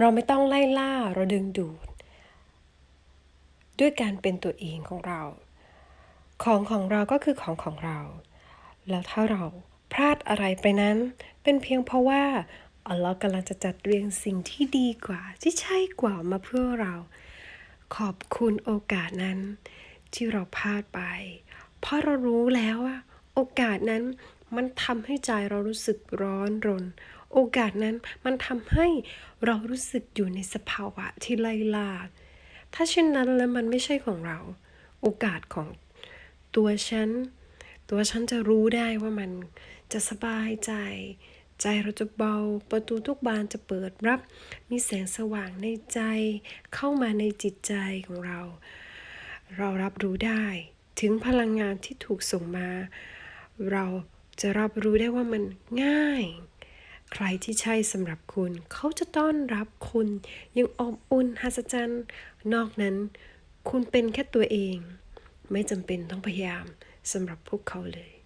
เราไม่ต้องไล่ล่าเราดึงดูด ด้วยการเป็นตัวเองของเรา ของของเราก็คือของของเรา แล้วถ้าเราพลาดอะไรไปนั้น เป็นเพียงเพราะว่าอัลลอฮ์กำลังจะจัดเรียงสิ่งที่ดีกว่า ที่ใช่กว่ามาเพื่อเรา ขอบคุณโอกาสนั้น ที่เราพลาดไป เพราะเรารู้แล้วว่า โอกาสนั้นมันทำให้ใจเรารู้สึกร้อนรน โอกาสนั้นมันทำให้เรารู้สึกอยู่ในสภาวะที่ไล่ล่า ถ้าเช่นนั้นแล้วมันไม่ใช่ของเรา โอกาสของตัวฉัน ตัวฉันจะรู้ได้ว่ามันจะสบายใจ ใจเราจะเบา ประตูทุกบานจะเปิดรับ มีแสงสว่างในใจ เข้ามาในจิตใจของเรา เรารับรู้ได้ถึงพลังงานที่ถูกส่งมา เราจะรับรู้ได้ว่ามันง่าย ใครที่ใช่สำหรับคุณ เขาจะต้อนรับคุณยังอบอุ่นหัศจรรย์ นอกนั้น คุณเป็นแค่ตัวเอง ไม่จำเป็นต้องพยายามสำหรับพวกเขาเลย